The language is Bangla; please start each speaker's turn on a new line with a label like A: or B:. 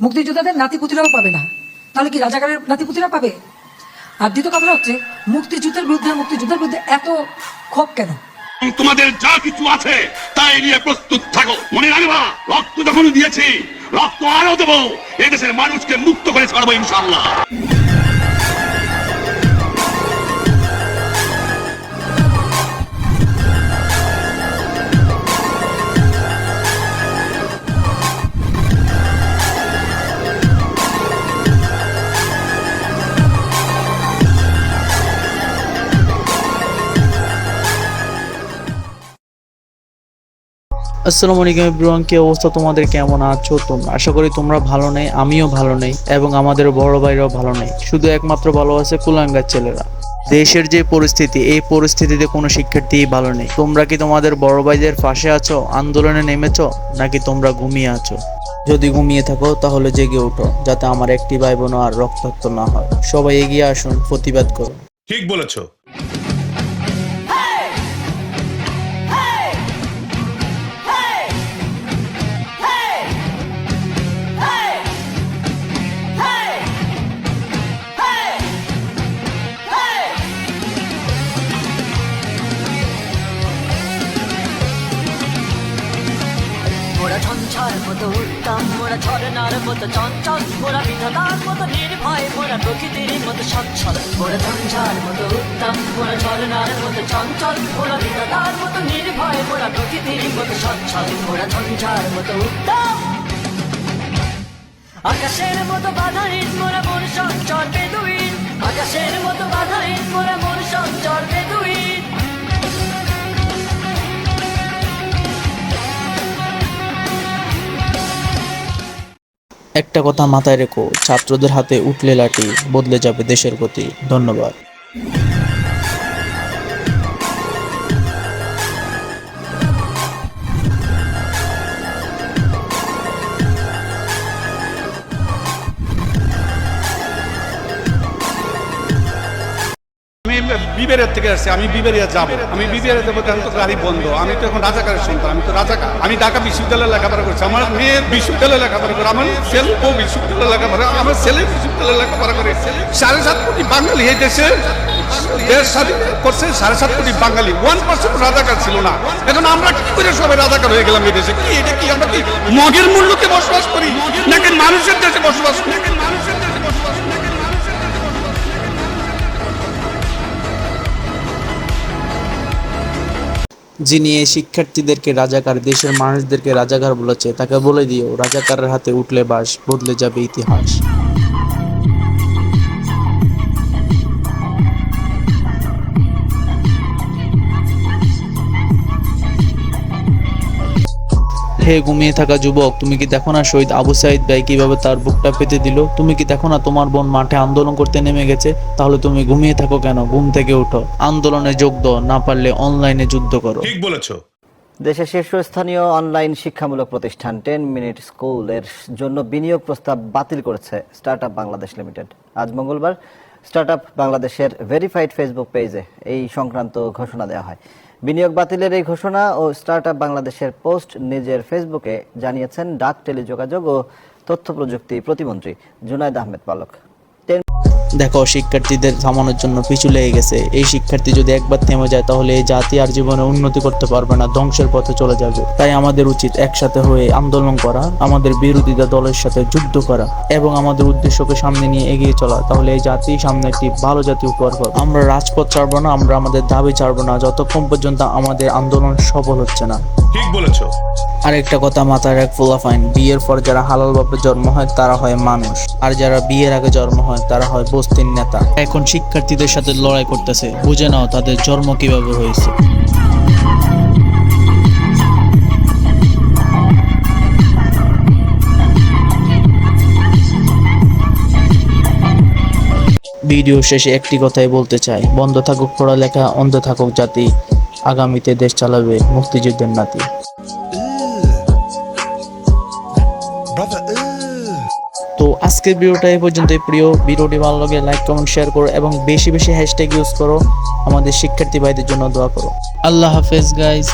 A: মুক্তিযোদ্ধাদের নাতিপুতিরাও পাবে না। তাহলে কি রাজাকারের নাতিপুতিরা পাবে? আর দ্বিতীয় কথা হচ্ছে, মুক্তিযুদ্ধের বিরুদ্ধে মুক্তিযুদ্ধের বিরুদ্ধে এত ক্ষোভ কেন?
B: তোমাদের যা কিছু আছে, তাই নিয়ে প্রস্তুত থাকো। মনে রাখবা, রক্ত যখন দিয়েছি, রক্ত আরও দেবো, এদেশের মানুষকে মুক্ত করে ছাড়বো ইনশাল্লাহ
C: আসসালামু আলাইকুম এভরিওয়ান কি অবস্থা তোমাদের? কেমন আছো তোমরা? আশা করি তোমরা ভালো নেই, আমিও ভালো নেই, এবং আমাদের বড় ভাইরাও ভালো নেই। শুধু একমাত্র ভালো আছে কুলাঙ্গার ছেলেরা। দেশের যে পরিস্থিতি, এই পরিস্থিতিতে কোনো শিক্ষার্থী ভালো নেই। তোমরা কি তোমাদের বড় ভাইদের পাশে আছো, আন্দোলনে নেমেছো, নাকি তোমরা ঘুমিয়ে আছো? যদি ঘুমিয়ে থাকো, তাহলে জেগে ওঠো, যাতে আমার একটি ভাই বোন আর রক্তাক্ত না হয়। সবাই এগিয়ে আসুন, প্রতিবাদ করুন।
B: ঠিক বলেছ।
D: মোরা মতো উঠতাম মোরা ঝরনার মতো চঞ্চল, মোরা বিধাতার মতো নির্ভয়, মোরা প্রকৃতির মতো সচ্ছল। মোরা ঝঞ্ঝার মতো উঠতাম মোরা ঝরনার মতো চঞ্চল, মোরা বিধাতার মতো নির্ভয়, মোরা প্রকৃতির মতো সচ্ছল। মোরা ঝঞ্ঝার মতো উঠতাম আকাশের মতো বাধাহীন, মোরা মন সঞ্চর বেদুইন। আকাশের মতো বাধাহীন, মোরা মন
C: একটা কথা মাথায় রেখো ছাত্রদের হাতে উঠলে লাঠি বদলে যাবে দেশের গতি। ধন্যবাদ।
E: আমি বিবেরিয়া থেকে আসছি, আমি বিবেরিয়া যাব। আমি বিবেরিয়া যাব এখন তো গাড়ি বন্ধ। আমি তো এখন রাজাকারের সন্তান, আমি তো রাজাকার। আমি ঢাকা বিশ্ববিদ্যালয়ে লেখাপড়া করছি। আমার মেয়ের বিশ্ববিদ্যালয়ে লেখাপড়া করে, আমার ছেলে ও বিশ্ববিদ্যালয়ে লেখাপড়া, আমার ছেলে বিশ্ববিদ্যালয়ে লেখাপড়া করে। সাড়ে সাত কোটি বাঙালি এই দেশে দেশ স্বাধীন করছে, সাড়ে সাত কোটি বাঙালি। ওয়ান পার্সেন্ট রাজাকার ছিল না। এখন আমরা কি করে সবাই রাজাকার হয়ে গেলাম এই দেশে? কি, এটা কি আমরা কি মগের মূল্যকে বসবাস করি? নাকি মানুষের দেশে বসবাস করি? নাকি
C: যিনি এই শিক্ষার্থীদেরকে রাজাকার, দেশের মানুষদেরকে রাজাকার বলেছে, তাকে বলে দিও, রাজাকারের হাতে উঠলে বাস, বদলে যাবে ইতিহাস। হে ঘুমিয়ে থাকা যুবক, তুমি কি দেখো না শহীদ আবু সাইদ ভাই কীভাবে তার বুকটা পেতে দিল? তুমি কি দেখো না তোমার বোন মাঠে আন্দোলন করতে নেমে গেছে? তাহলে তুমি ঘুমিয়ে থাকো কেন? ঘুম থেকে উঠো। আন্দোলনে যোগ দাও, না পারলে অনলাইনে যুদ্ধ করো।
B: ঠিক বলেছ।
F: দেশের শীর্ষস্থানীয় অনলাইন শিক্ষামূলক প্রতিষ্ঠান টেন মিনিট স্কুলের জন্য বিনিয়োগ প্রস্তাব বাতিল করেছে স্টার্টআপ বাংলাদেশ লিমিটেড। আজ মঙ্গলবার স্টার্টআপ বাংলাদেশের ভেরিফাইড ফেসবুক পেজে এই সংক্রান্ত ঘোষণা দেওয়া হয়। বিনিয়োগ বাতিলের এই ঘোষণা ও স্টার্টআপ বাংলাদেশের পোস্ট নিজের ফেসবুকে জানিয়েছেন ডাক টেলিযোগাযোগ ও তথ্য প্রযুক্তি প্রতিমন্ত্রী জুনায়দ আহমেদ পালক।
C: দেখো শিক্ষার্থীদের থামানোর জন্য পিছু লেগে গেছে। এই শিক্ষার্থী যদি একবার থেমে যায় তাহলে এই জাতি আর জীবনে উন্নতি করতে পারবে না ধ্বংসের পথে চলে যাবে। তাই আমাদের উচিত একসাথে হয়ে আন্দোলন করা আমাদের বিরোধীতা দলের সাথে যুদ্ধ করা এবং আমাদের উদ্দেশ্যকে সামনে নিয়ে এগিয়ে চলা। তাহলে এই জাতি সামনে একটি ভালো জাতি উপহার পাবে। আমরা রাজপথ ছাড়বো না আমরা আমাদের দাবি ছাড়বো না যতক্ষণ পর্যন্ত আমাদের আন্দোলন সফল হচ্ছে না।
B: ঠিক বলেছ।
C: আরেকটা কথা মাথায় রাখ ফাইন। বিয়ের পর যারা হালাল ভাবে জন্ম হয় তারা হয় মানুষ। আর যারা বিয়ের আগে জন্ম হয় তারা হয় বস্তির নেতা। এখন শিক্ষার্থীদের সাথে লড়াই করতেছে। বুঝে নাও তাদের জন্ম কীভাবে হয়েছে। ভিডিও শেষে একটি কথাই বলতে চাই। বন্ধ থাকুক পড়ালেখা, অন্ধ থাকুক জাতি। আগামীতে দেশ চালাবে মুক্তিযুদ্ধের নাতি। আজকের ভিডিওটা এই পর্যন্তই। প্রিয় ভিডিওটি ভালো লাগে লাইক কমেন্ট শেয়ার করো এবং বেশি বেশি হ্যাশট্যাগ ইউজ করো। আমাদের শিক্ষার্থী ভাইদের জন্য দোয়া করো। আল্লাহ হাফেজ গাইজ